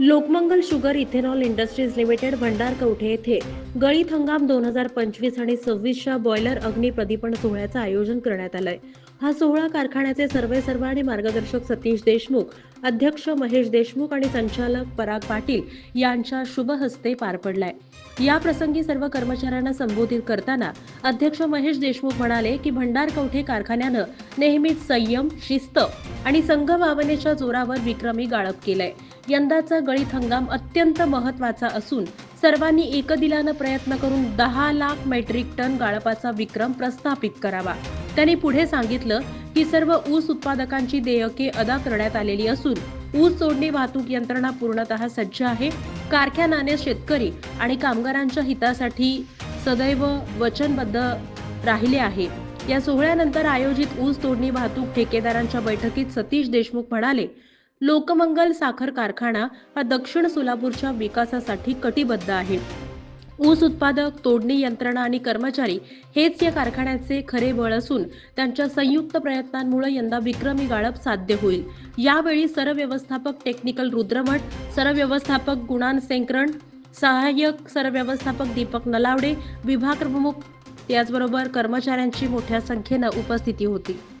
Lokmangal sugar ethanol industries limited Bhandar Kavathe येथे गळीत हंगाम दोन हजार पंचवीस आणि सव्वीसच्या बॉयलर अग्नी प्रदीपन सोहळ्याचं आयोजन करण्यात आलंय. हा सोहळा कारखान्याचे सर्वे सर्व आणि मार्गदर्शक सतीश देशमुख अध्यक्ष महेश देशमुख आणि संचालक पराग पाटील यांच्या शुभ हस्ते पार पडलाय. या प्रसंगी सर्व कर्मचाऱ्यांना संबोधित करताना अध्यक्ष महेश देशमुख म्हणाले की भंडार कवठे कारखान्यानं नेहमीच संयम शिस्त आणि संघभावनेच्या जोरावर विक्रमी गाळप केलंय. यंदाचा गळीत हंगाम अत्यंत महत्त्वाचा असून सर्वांनी एकदिलानं प्रयत्न करून दहा लाख मेट्रिक टन गाळपाचा विक्रम प्रस्थापित करावा. त्यांनी पुढे सांगितलं की सर्व ऊस उत्पादकांची देयके अदा करण्यात आलेली असून ऊस तोडणी वाहतूक यंत्रणा पूर्णतः सज्ज आहे कारखान्याने शेतकरी आणि कामगारांच्या हितासाठी सदैव वचनबद्ध राहिले आहे. या सोहळ्यानंतर आयोजित ऊस तोडणी वाहतूक ठेकेदारांच्या बैठकीत सतीश देशमुख म्हणाले लोकमंगल साखर कारखाना हा दक्षिण सोलापूरच्या विकासासाठी कटिबद्ध आहे. ऊस उत्पादक तोडणी यंत्रणा आणि कर्मचारी हेच या कारखान्याचे खरे बळ असून त्यांच्या संयुक्त प्रयत्नांमुळे यंदा विक्रमी गाळप साध्य होईल. यावेळी सरव्यवस्थापक टेक्निकल रुद्रमठ सरव्यवस्थापक गुणान सेंकरण सहाय्यक सरव्यवस्थापक दीपक नलावडे विभाग प्रमुख याचबरोबर कर्मचाऱ्यांची मोठ्या संख्येनं उपस्थिती होती.